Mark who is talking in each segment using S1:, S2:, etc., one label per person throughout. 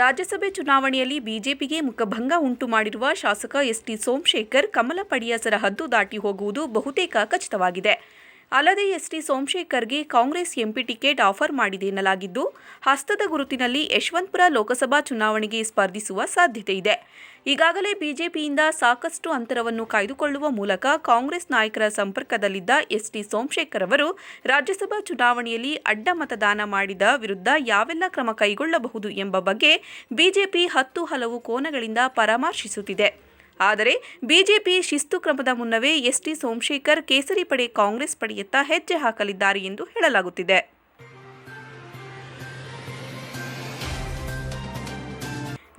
S1: ರಾಜ್ಯಸಭೆ ಚುನಾವಣೆಯಲ್ಲಿ ಬಿಜೆಪಿಗೆ ಮುಖಭಂಗ ಉಂಟು ಮಾಡಿರುವ ಶಾಸಕ ಎಸ್ಟಿ ಸೋಮಶೇಖರ್ ಕಮಲ ಹದ್ದು ದಾಟಿ ಹೋಗುವುದು ಬಹುತೇಕ ಖಚಿತವಾಗಿದೆ. ಅಲ್ಲದೆ ಎಸ್ಟಿ ಸೋಮಶೇಖರ್ಗೆ ಕಾಂಗ್ರೆಸ್ ಎಂಪಿ ಟಿಕೆಟ್ ಆಫರ್ ಮಾಡಿದೆ ಎನ್ನಲಾಗಿದ್ದು, ಹಸ್ತದ ಗುರುತಿನಲ್ಲಿ ಯಶವಂತಪುರ ಲೋಕಸಭಾ ಚುನಾವಣೆಗೆ ಸ್ಪರ್ಧಿಸುವ ಸಾಧ್ಯತೆ ಇದೆ. ಈಗಾಗಲೇ ಬಿಜೆಪಿಯಿಂದ ಸಾಕಷ್ಟು ಅಂತರವನ್ನು ಕಾಯ್ದುಕೊಳ್ಳುವ ಮೂಲಕ ಕಾಂಗ್ರೆಸ್ ನಾಯಕರ ಸಂಪರ್ಕದಲ್ಲಿದ್ದ ಎಸ್ಟಿ ಸೋಮಶೇಖರ್ ಅವರು ರಾಜ್ಯಸಭಾ ಚುನಾವಣೆಯಲ್ಲಿ ಅಡ್ಡ ಮತದಾನ ಮಾಡಿದ ವಿರುದ್ಧ ಯಾವೆಲ್ಲ ಕ್ರಮ ಕೈಗೊಳ್ಳಬಹುದು ಎಂಬ ಬಗ್ಗೆ ಬಿಜೆಪಿ ಹತ್ತು ಹಲವು ಕೋನಗಳಿಂದ ಪರಾಮರ್ಶಿಸುತ್ತಿದೆ. ಆದರೆ ಬಿಜೆಪಿ ಶಿಸ್ತು ಕ್ರಮದ ಮುನ್ನವೇ ಎಸ್ಟಿ ಸೋಮಶೇಖರ್ ಕೇಸರಿ ಪಡೆ ಕಾಂಗ್ರೆಸ್ ಪಡೆಯತ್ತ ಹೆಜ್ಜೆ ಹಾಕಲಿದ್ದಾರೆ ಎಂದು ಹೇಳಲಾಗುತ್ತಿದೆ.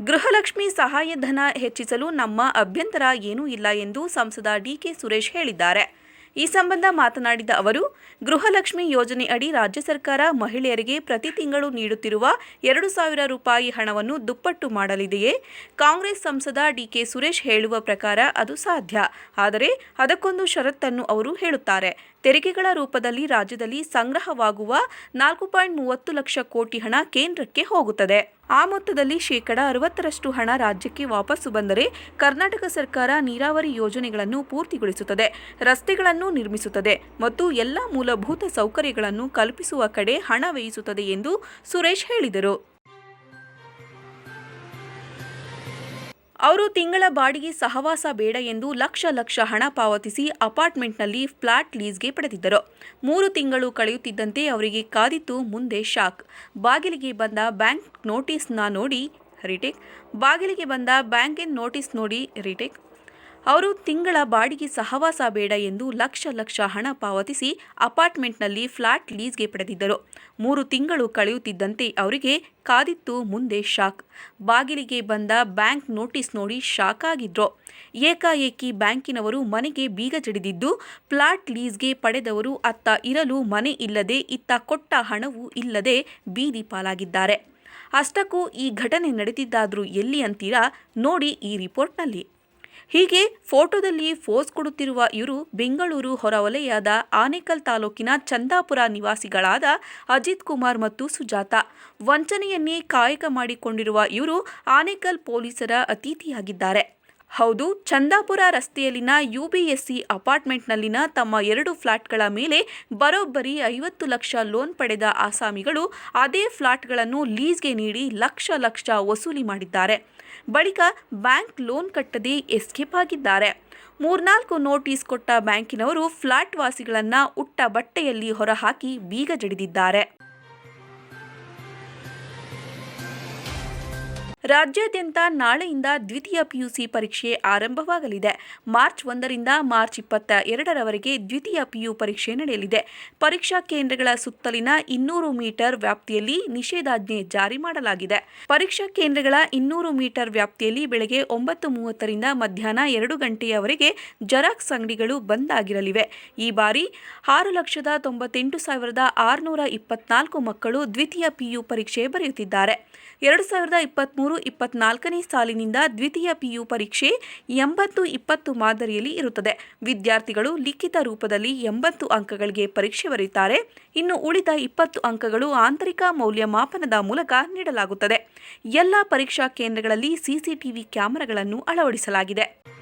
S1: ಗೃಹಲಕ್ಷ್ಮಿ ಸಹಾಯಧನ ಹೆಚ್ಚಿಸಲು ನಮ್ಮ ಅಭ್ಯಂತರ ಏನೂ ಇಲ್ಲ ಎಂದು ಸಂಸದ ಡಿಕೆ ಸುರೇಶ್ ಹೇಳಿದ್ದಾರೆ. ಈ ಸಂಬಂಧ ಮಾತನಾಡಿದ ಅವರು, ಗೃಹಲಕ್ಷ್ಮಿ ಯೋಜನೆ ಅಡಿ ರಾಜ್ಯ ಸರ್ಕಾರ ಮಹಿಳೆಯರಿಗೆ ಪ್ರತಿ ತಿಂಗಳು ನೀಡುತ್ತಿರುವ ಎರಡು ಸಾವಿರ ರೂಪಾಯಿ ಹಣವನ್ನು ದುಪ್ಪಟ್ಟು ಮಾಡಲಿದೆಯೇ? ಕಾಂಗ್ರೆಸ್ ಸಂಸದ ಡಿಕೆ ಸುರೇಶ್ ಹೇಳುವ ಪ್ರಕಾರ ಅದು ಸಾಧ್ಯ. ಆದರೆ ಅದಕ್ಕೊಂದು ಷರತ್ತನ್ನು ಅವರು ಹೇಳುತ್ತಾರೆ. ತೆರಿಗೆಗಳ ರೂಪದಲ್ಲಿ ರಾಜ್ಯದಲ್ಲಿ ಸಂಗ್ರಹವಾಗುವ ನಾಲ್ಕು ಪಾಯಿಂಟ್ ಮೂವತ್ತು ಲಕ್ಷ ಕೋಟಿ ಹಣ ಕೇಂದ್ರಕ್ಕೆ ಹೋಗುತ್ತದೆ. ಆ ಮೊತ್ತದಲ್ಲಿ ಶೇಕಡ ಅರವತ್ತರಷ್ಟು ಹಣ ರಾಜ್ಯಕ್ಕೆ ವಾಪಸ್ಸು ಬಂದರೆ ಕರ್ನಾಟಕ ಸರ್ಕಾರ ನೀರಾವರಿ ಯೋಜನೆಗಳನ್ನು ಪೂರ್ತಿಗೊಳಿಸುತ್ತದೆ, ರಸ್ತೆಗಳನ್ನು ನಿರ್ಮಿಸುತ್ತದೆ ಮತ್ತು ಎಲ್ಲ ಮೂಲಭೂತ ಸೌಕರ್ಯಗಳನ್ನು ಕಲ್ಪಿಸುವ ಕಡೆ ಹಣ ವ್ಯಯಿಸುತ್ತದೆ ಎಂದು ಸುರೇಶ್ ಹೇಳಿದರು. ಅವರು ತಿಂಗಳ ಬಾಡಿಗೆ ಸಹವಾಸ ಬೇಡ ಎಂದು ಲಕ್ಷ ಲಕ್ಷ ಹಣ ಪಾವತಿಸಿ ಅಪಾರ್ಟ್ಮೆಂಟ್ನಲ್ಲಿ ಫ್ಲಾಟ್ ಲೀಸ್ಗೆ ಪಡೆದಿದ್ದರು. ಮೂರು ತಿಂಗಳು ಕಳೆಯುತ್ತಿದ್ದಂತೆ ಅವರಿಗೆ ಕಾದಿತ್ತು ಮುಂದೆ ಶಾಕ್. ಬಾಗಿಲಿಗೆ ಬಂದ ಬ್ಯಾಂಕ್ ನೋಟಿಸ್ನ ನೋಡಿ ರಿಟೇಕ್. ಬಾಗಿಲಿಗೆ ಬಂದ ಬ್ಯಾಂಕಿನ ನೋಟಿಸ್ ನೋಡಿ ರಿಟೇಕ್. ಅವರು ತಿಂಗಳ ಬಾಡಿಗೆ ಸಹವಾಸ ಬೇಡ ಎಂದು ಲಕ್ಷ ಲಕ್ಷ ಹಣ ಪಾವತಿಸಿ ಅಪಾರ್ಟ್ಮೆಂಟ್ನಲ್ಲಿ ಫ್ಲಾಟ್ ಲೀಸ್ಗೆ ಪಡೆದಿದ್ದರು. ಮೂರು ತಿಂಗಳು ಕಳೆಯುತ್ತಿದ್ದಂತೆ ಅವರಿಗೆ ಕಾದಿತ್ತು ಮುಂದೆ ಶಾಕ್. ಬಾಗಿಲಿಗೆ ಬಂದ ಬ್ಯಾಂಕ್ ನೋಟಿಸ್ ನೋಡಿ ಶಾಕ್ ಆಗಿದ್ರು. ಏಕಾಏಕಿ ಬ್ಯಾಂಕಿನವರು ಮನೆಗೆ ಬೀಗ ಜಡಿದಿದ್ದು, ಫ್ಲಾಟ್ ಲೀಸ್ಗೆ ಪಡೆದವರು ಅತ್ತ ಇರಲು ಮನೆ ಇಲ್ಲದೆ ಇತ್ತ ಕೊಟ್ಟ ಹಣವೂ ಇಲ್ಲದೆ ಬೀದಿ ಪಾಲಾಗಿದ್ದಾರೆ. ಅಷ್ಟಕ್ಕೂ ಈ ಘಟನೆ ನಡೆದಿದ್ದಾದರೂ ಎಲ್ಲಿ ಅಂತೀರಾ? ನೋಡಿ ಈ ರಿಪೋರ್ಟ್ನಲ್ಲಿ. ಹೀಗೆ ಫೋಟೋದಲ್ಲಿ ಫೋಸ್ ಕೊಡುತ್ತಿರುವ ಇವರು ಬೆಂಗಳೂರು ಹೊರವಲಯದ ಆನೇಕಲ್ ತಾಲೂಕಿನ ಚಂದಾಪುರ ನಿವಾಸಿಗಳಾದ ಅಜಿತ್ ಕುಮಾರ್ ಮತ್ತು ಸುಜಾತ. ವಂಚನೆಯನ್ನೇ ಕಾಯಕ ಮಾಡಿಕೊಂಡಿರುವ ಇವರು ಆನೇಕಲ್ ಪೊಲೀಸರ ಅತಿಥಿಯಾಗಿದ್ದಾರೆ. ಹೌದು, ಚಂದಾಪುರ ರಸ್ತೆಯಲ್ಲಿನ ಯುಬಿಎಸ್ಸಿ ಅಪಾರ್ಟ್ಮೆಂಟ್ನಲ್ಲಿನ ತಮ್ಮ ಎರಡು ಫ್ಲಾಟ್ಗಳ ಮೇಲೆ ಬರೋಬ್ಬರಿ ಐವತ್ತು ಲಕ್ಷ ಲೋನ್ ಪಡೆದ ಆಸಾಮಿಗಳು ಅದೇ ಫ್ಲಾಟ್ಗಳನ್ನು ಲೀಸ್ಗೆ ನೀಡಿ ಲಕ್ಷ ಲಕ್ಷ ವಸೂಲಿ ಮಾಡಿದ್ದಾರೆ. ಬಳಿಕ ಬ್ಯಾಂಕ್ ಲೋನ್ ಕಟ್ಟದೆ ಎಸ್ಕೇಪ್ ಆಗಿದ್ದಾರೆ. ಮೂರ್ನಾಲ್ಕು ನೋಟಿಸ್ ಕೊಟ್ಟ ಬ್ಯಾಂಕಿನವರು ಫ್ಲಾಟ್ ವಾಸಿಗಳನ್ನು ಉಟ್ಟ ಬಟ್ಟೆಯಲ್ಲಿ ಹೊರಹಾಕಿ ಬೀಗ ಜಡಿದಿದ್ದಾರೆ. ರಾಜ್ಯಾದ್ಯಂತ ನಾಳೆಯಿಂದ ದ್ವಿತೀಯ ಪಿಯುಸಿ ಪರೀಕ್ಷೆ ಆರಂಭವಾಗಲಿದೆ. ಮಾರ್ಚ್ ಒಂದರಿಂದ ಮಾರ್ಚ್ ಇಪ್ಪತ್ತ ಎರಡರವರೆಗೆ ದ್ವಿತೀಯ ಪಿಯು ಪರೀಕ್ಷೆ ನಡೆಯಲಿದೆ. ಪರೀಕ್ಷಾ ಕೇಂದ್ರಗಳ ಸುತ್ತಲಿನ ಇನ್ನೂರು ಮೀಟರ್ ವ್ಯಾಪ್ತಿಯಲ್ಲಿ ನಿಷೇಧಾಜ್ಞೆ ಜಾರಿ ಮಾಡಲಾಗಿದೆ. ಪರೀಕ್ಷಾ ಕೇಂದ್ರಗಳ ಇನ್ನೂರು ಮೀಟರ್ ವ್ಯಾಪ್ತಿಯಲ್ಲಿ ಬೆಳಗ್ಗೆ ಒಂಬತ್ತು ಮೂವತ್ತರಿಂದ ಮಧ್ಯಾಹ್ನ ಎರಡು ಗಂಟೆಯವರೆಗೆ ಜೆರಾಕ್ಸ್ ಅಂಗಡಿಗಳು ಬಂದ್ ಆಗಿರಲಿವೆ. ಈ ಬಾರಿ ಆರು ಲಕ್ಷದ ತೊಂಬತ್ತೆಂಟು ಸಾವಿರದ ಆರುನೂರ ಇಪ್ಪತ್ನಾಲ್ಕು ಮಕ್ಕಳು ದ್ವಿತೀಯ ಪಿಯು ಪರೀಕ್ಷೆ ಬರೆಯುತ್ತಿದ್ದಾರೆ. ಎರಡು ಸಾವಿರದ ಇಪ್ಪತ್ತ್ಮೂರು ಇಪ್ಪತ್ನಾಲ್ಕನೇ ಸಾಲಿನಿಂದ ದ್ವಿತೀಯ ಪಿಯು ಪರೀಕ್ಷೆ ಎಂಬತ್ತು ಇಪ್ಪತ್ತು ಮಾದರಿಯಲ್ಲಿ ಇರುತ್ತದೆ. ವಿದ್ಯಾರ್ಥಿಗಳು ಲಿಖಿತ ರೂಪದಲ್ಲಿ ಎಂಬತ್ತು ಅಂಕಗಳಿಗೆ ಪರೀಕ್ಷೆ ಬರೆಯುತ್ತಾರೆ. ಇನ್ನು ಉಳಿದ ಇಪ್ಪತ್ತು ಅಂಕಗಳು ಆಂತರಿಕ ಮೌಲ್ಯಮಾಪನದ ಮೂಲಕ ನೀಡಲಾಗುತ್ತದೆ. ಎಲ್ಲ ಪರೀಕ್ಷಾ ಕೇಂದ್ರಗಳಲ್ಲಿ ಸಿಸಿಟಿವಿ ಕ್ಯಾಮೆರಾಗಳನ್ನು ಅಳವಡಿಸಲಾಗಿದೆ.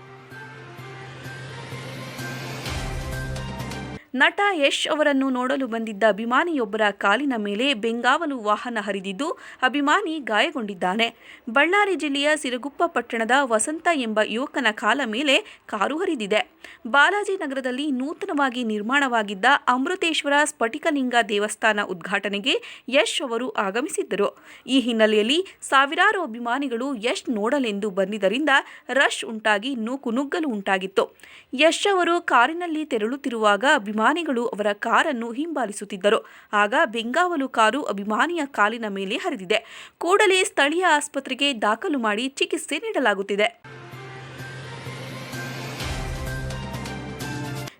S1: ನಟ ಯಶ್ ಅವರನ್ನು ನೋಡಲು ಬಂದಿದ್ದ ಅಭಿಮಾನಿಯೊಬ್ಬರ ಕಾಲಿನ ಮೇಲೆ ಬೆಂಗಾವಲು ವಾಹನ ಹರಿದಿದ್ದು ಅಭಿಮಾನಿ ಗಾಯಗೊಂಡಿದ್ದಾನೆ. ಬಳ್ಳಾರಿ ಜಿಲ್ಲೆಯ ಸಿರಗುಪ್ಪ ಪಟ್ಟಣದ ವಸಂತ ಎಂಬ ಯುವಕನ ಕಾಲ ಮೇಲೆ ಕಾರು ಹರಿದಿದೆ. ಬಾಲಾಜಿ ನಗರದಲ್ಲಿ ನೂತನವಾಗಿ ನಿರ್ಮಾಣವಾಗಿದ್ದ ಅಮೃತೇಶ್ವರ ಸ್ಫಟಿಕಲಿಂಗ ದೇವಸ್ಥಾನ ಉದ್ಘಾಟನೆಗೆ ಯಶ್ ಅವರು ಆಗಮಿಸಿದ್ದರು. ಈ ಹಿನ್ನೆಲೆಯಲ್ಲಿ ಸಾವಿರಾರು ಅಭಿಮಾನಿಗಳು ಯಶ್ ನೋಡಲೆಂದು ಬಂದಿದ್ದರಿಂದ ರಶ್ ಉಂಟಾಗಿ ನೂಕುನುಗ್ಗಲು ಉಂಟಾಗಿತ್ತು. ಯಶ್ ಅವರು ಕಾರಿನಲ್ಲಿ ತೆರಳುತ್ತಿರುವಾಗ ಅಭಿಮಾನಿಗಳು ಅವರ ಕಾರನ್ನು ಹಿಂಬಾಲಿಸುತ್ತಿದ್ದರು. ಆಗ ಬೆಂಗಾವಲು ಕಾರು ಅಭಿಮಾನಿಯ ಕಾಲಿನ ಮೇಲೆ ಹರಿದಿದೆ. ಕೂಡಲೇ ಸ್ಥಳೀಯ ಆಸ್ಪತ್ರೆಗೆ ದಾಖಲು ಮಾಡಿ ಚಿಕಿತ್ಸೆ ನೀಡಲಾಗುತ್ತಿದೆ.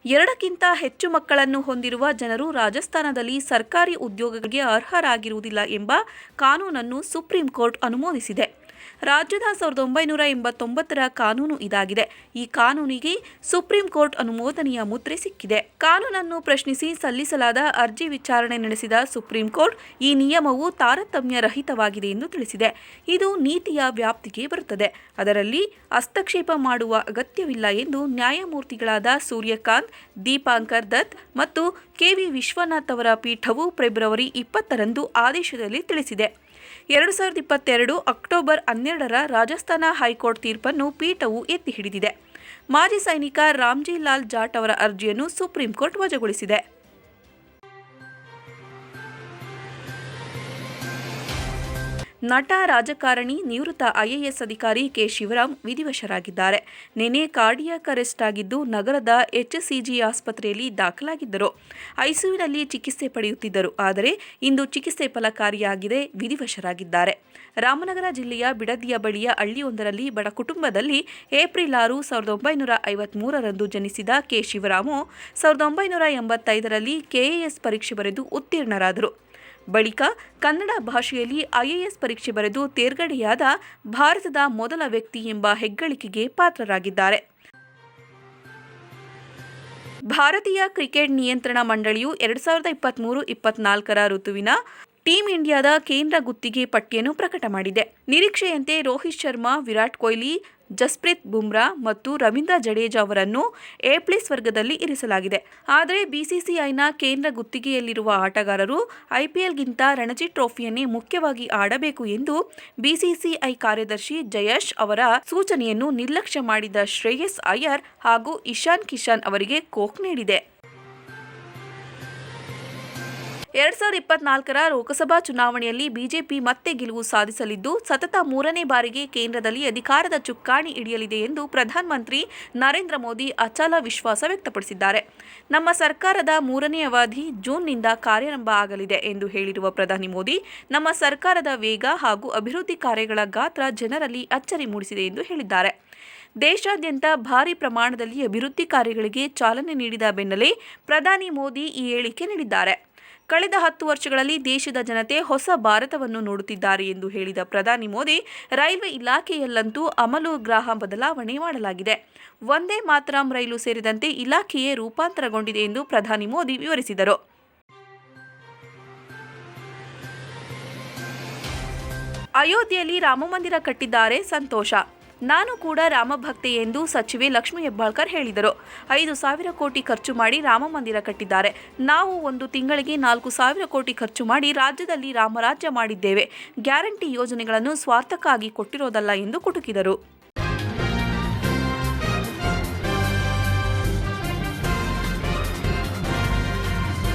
S1: ಎರಡಕ್ಕಿಂತ ಹೆಚ್ಚು ಮಕ್ಕಳನ್ನು ಹೊಂದಿರುವ ಜನರು ರಾಜಸ್ಥಾನದಲ್ಲಿ ಸರ್ಕಾರಿ ಉದ್ಯೋಗಗಳಿಗೆ ಅರ್ಹರಾಗಿರುವುದಿಲ್ಲ ಎಂಬ ಕಾನೂನನ್ನು ಸುಪ್ರೀಂ ಕೋರ್ಟ್ ಅನುಮೋದಿಸಿದೆ. ರಾಜ್ಯದ ಸಾವಿರದ ಒಂಬೈನೂರ ಎಂಬತ್ತೊಂಬತ್ತರ ಕಾನೂನು ಇದಾಗಿದೆ. ಈ ಕಾನೂನಿಗೆ ಸುಪ್ರೀಂ ಕೋರ್ಟ್ ಅನುಮೋದನೆಯ ಮುದ್ರೆ ಸಿಕ್ಕಿದೆ. ಕಾನೂನನ್ನು ಪ್ರಶ್ನಿಸಿ ಸಲ್ಲಿಸಲಾದ ಅರ್ಜಿ ವಿಚಾರಣೆ ನಡೆಸಿದ ಸುಪ್ರೀಂ ಕೋರ್ಟ್ ಈ ನಿಯಮವು ತಾರತಮ್ಯ ರಹಿತವಾಗಿದೆ ಎಂದು ತಿಳಿಸಿದೆ. ಇದು ನೀತಿಯ ವ್ಯಾಪ್ತಿಗೆ ಬರುತ್ತದೆ. ಅದರಲ್ಲಿ ಹಸ್ತಕ್ಷೇಪ ಮಾಡುವ ಅಗತ್ಯವಿಲ್ಲ ಎಂದು ನ್ಯಾಯಮೂರ್ತಿಗಳಾದ ಸೂರ್ಯಕಾಂತ್, ದೀಪಾಂಕರ್ ದತ್ ಮತ್ತು ಕೆವಿ ವಿಶ್ವನಾಥ್ ಅವರ ಪೀಠವು ಫೆಬ್ರವರಿ ಇಪ್ಪತ್ತರಂದು ಆದೇಶದಲ್ಲಿ ತಿಳಿಸಿದೆ. ಎರಡು ಸಾವಿರದ ಇಪ್ಪತ್ತೆರಡು ಅಕ್ಟೋಬರ್ ಹನ್ನೆರಡರ ರಾಜಸ್ಥಾನ ಹೈಕೋರ್ಟ್ ತೀರ್ಪನ್ನು ಪೀಠವು ಎತ್ತಿ ಹಿಡಿದಿದೆ. ಮಾಜಿ ಸೈನಿಕ ರಾಮ್ಜಿ ಲಾಲ್ ಜಾಟ್ ಅವರ ಅರ್ಜಿಯನ್ನು ಸುಪ್ರೀಂ ಕೋರ್ಟ್ ವಜಾಗೊಳಿಸಿದೆ. ನಟ, ರಾಜಕಾರಣಿ, ನಿವೃತ್ತ ಐಎಎಸ್ ಅಧಿಕಾರಿ ಕೆ. ಶಿವರಾಮ್ ವಿಧಿವಶರಾಗಿದ್ದಾರೆ. ನಿನ್ನೆ ಕಾರ್ಡಿಯಾಕ್ ಅರೆಸ್ಟ್ ಆಗಿದ್ದು ನಗರದ ಎಚ್ಎಸ್ಸಿಜಿ ಆಸ್ಪತ್ರೆಯಲ್ಲಿ ದಾಖಲಾಗಿದ್ದರು. ಐಸಿಯುನಲ್ಲಿ ಚಿಕಿತ್ಸೆ ಪಡೆಯುತ್ತಿದ್ದರು, ಆದರೆ ಇಂದು ಚಿಕಿತ್ಸೆ ಫಲಕಾರಿಯಾಗಿದೆ, ವಿಧಿವಶರಾಗಿದ್ದಾರೆ. ರಾಮನಗರ ಜಿಲ್ಲೆಯ ಬಿಡದಿಯ ಬಳಿಯ ಹಳ್ಳಿಯೊಂದರಲ್ಲಿ ಬಡ ಕುಟುಂಬದಲ್ಲಿ ಏಪ್ರಿಲ್ ಆರು, ಸಾವಿರದ ಒಂಬೈನೂರ ಐವತ್ಮೂರರಂದು ಜನಿಸಿದ ಕೆ. ಶಿವರಾಮು, ಸಾವಿರದ ಒಂಬೈನೂರ ಎಂಬತ್ತೈದರಲ್ಲಿ ಕೆಎಎಸ್ ಪರೀಕ್ಷೆ ಬರೆದು ಉತ್ತೀರ್ಣರಾದರು. ಬಳಿಕ ಕನ್ನಡ ಭಾಷೆಯಲ್ಲಿ ಐಎಎಸ್ ಪರೀಕ್ಷೆ ಬರೆದು ತೇರ್ಗಡೆಯಾದ ಭಾರತದ ಮೊದಲ ವ್ಯಕ್ತಿ ಎಂಬ ಹೆಗ್ಗಳಿಕೆಗೆ ಪಾತ್ರರಾಗಿದ್ದಾರೆ. ಭಾರತೀಯ ಕ್ರಿಕೆಟ್ ನಿಯಂತ್ರಣ ಮಂಡಳಿಯು ಎರಡ್ ಸಾವಿರದ ಇಪ್ಪತ್ತ್ಮೂರು ಇಪ್ಪತ್ನಾಲ್ಕರ ಋತುವಿನ ಟೀಂ ಇಂಡಿಯಾದ ಕೇಂದ್ರ ಗುತ್ತಿಗೆ ಪಟ್ಟಿಯನ್ನು ಪ್ರಕಟ ಮಾಡಿದೆ. ನಿರೀಕ್ಷೆಯಂತೆ ರೋಹಿತ್ ಶರ್ಮಾ, ವಿರಾಟ್ ಕೊಹ್ಲಿ, ಜಸ್ಪ್ರೀತ್ ಬುಮ್ರಾ ಮತ್ತು ರವೀಂದ್ರ ಜಡೇಜಾ ಅವರನ್ನು ಎ ಪ್ಲಸ್ ವರ್ಗದಲ್ಲಿ ಇರಿಸಲಾಗಿದೆ. ಆದರೆ ಬಿಸಿಸಿಐನ ಕೇಂದ್ರ ಗುತ್ತಿಗೆಯಲ್ಲಿರುವ ಆಟಗಾರರು ಐಪಿಎಲ್ಗಿಂತ ರಣಜಿ ಟ್ರೋಫಿಯನ್ನೇ ಮುಖ್ಯವಾಗಿ ಆಡಬೇಕು ಎಂದು ಬಿಸಿಸಿಐ ಕಾರ್ಯದರ್ಶಿ ಜಯಶ್ ಅವರ ಸೂಚನೆಯನ್ನು ನಿರ್ಲಕ್ಷ್ಯ ಮಾಡಿದ ಶ್ರೇಯಸ್ ಅಯ್ಯರ್ ಹಾಗೂ ಇಶಾನ್ ಕಿಶಾನ್ ಅವರಿಗೆ ಕೋಕ್ ನೀಡಿದೆ. ಎರಡ್ ಸಾವಿರದ ಇಪ್ಪತ್ನಾಲ್ಕರ ಲೋಕಸಭಾ ಚುನಾವಣೆಯಲ್ಲಿ ಬಿಜೆಪಿ ಮತ್ತೆ ಗೆಲುವು ಸಾಧಿಸಲಿದ್ದು, ಸತತ ಮೂರನೇ ಬಾರಿಗೆ ಕೇಂದ್ರದಲ್ಲಿ ಅಧಿಕಾರದ ಚುಕ್ಕಾಣಿ ಹಿಡಿಯಲಿದೆ ಎಂದು ಪ್ರಧಾನಮಂತ್ರಿ ನರೇಂದ್ರ ಮೋದಿ ಅಚಲ ವಿಶ್ವಾಸ ವ್ಯಕ್ತಪಡಿಸಿದ್ದಾರೆ. ನಮ್ಮ ಸರ್ಕಾರದ ಮೂರನೇ ಅವಧಿ ಜೂನ್ನಿಂದ ಕಾರ್ಯಾರಂಭ ಆಗಲಿದೆ ಎಂದು ಹೇಳಿರುವ ಪ್ರಧಾನಿ ಮೋದಿ, ನಮ್ಮ ಸರ್ಕಾರದ ವೇಗ ಹಾಗೂ ಅಭಿವೃದ್ಧಿ ಕಾರ್ಯಗಳ ಗಾತ್ರ ಜನರಲ್ಲಿ ಅಚ್ಚರಿ ಮೂಡಿಸಿದೆ ಎಂದು ಹೇಳಿದ್ದಾರೆ. ದೇಶಾದ್ಯಂತ ಭಾರಿ ಪ್ರಮಾಣದಲ್ಲಿ ಅಭಿವೃದ್ಧಿ ಕಾರ್ಯಗಳಿಗೆ ಚಾಲನೆ ನೀಡಿದ ಬೆನ್ನಲ್ಲೇ ಪ್ರಧಾನಿ ಮೋದಿ ಈ ಹೇಳಿಕೆ ನೀಡಿದ್ದಾರೆ. ಕಳೆದ ಹತ್ತು ವರ್ಷಗಳಲ್ಲಿ ದೇಶದ ಜನತೆ ಹೊಸ ಭಾರತವನ್ನು ನೋಡುತ್ತಿದ್ದಾರೆ ಎಂದು ಹೇಳಿದ ಪ್ರಧಾನಿ ಮೋದಿ, ರೈಲ್ವೆ ಇಲಾಖೆಯಲ್ಲಂತೂ ಅಮಲುಗ್ರಾಹ ಬದಲಾವಣೆ ಮಾಡಲಾಗಿದೆ. ಒಂದೇ ಮಾತರಂ ರೈಲು ಸೇರಿದಂತೆ ಇಲಾಖೆಯೇ ರೂಪಾಂತರಗೊಂಡಿದೆ ಎಂದು ಪ್ರಧಾನಿ ಮೋದಿ ವಿವರಿಸಿದರು. ಅಯೋಧ್ಯೆಯಲ್ಲಿ ರಾಮಮಂದಿರ ಕಟ್ಟಿದ್ದಾರೆ ಸಂತೋಷ. ನಾನು ಕೂಡ ರಾಮಭಕ್ತೆ ಎಂದು ಸಚಿವೆ ಲಕ್ಷ್ಮೀ ಹೆಬ್ಬಾಳ್ಕರ್ ಹೇಳಿದರು. ಐದು ಸಾವಿರ ಕೋಟಿ ಖರ್ಚು ಮಾಡಿ ರಾಮ ಮಂದಿರ ಕಟ್ಟಿದ್ದಾರೆ. ನಾವು ಒಂದು ತಿಂಗಳಿಗೆ ನಾಲ್ಕು ಸಾವಿರ ಕೋಟಿ ಖರ್ಚು ಮಾಡಿ ರಾಜ್ಯದಲ್ಲಿ ರಾಮರಾಜ್ಯ ಮಾಡಿದ್ದೇವೆ. ಗ್ಯಾರಂಟಿ ಯೋಜನೆಗಳನ್ನು ಸ್ವಾರ್ಥಕ್ಕಾಗಿ ಕೊಟ್ಟಿರೋದಲ್ಲ ಎಂದು ಕುಟುಕಿದರು.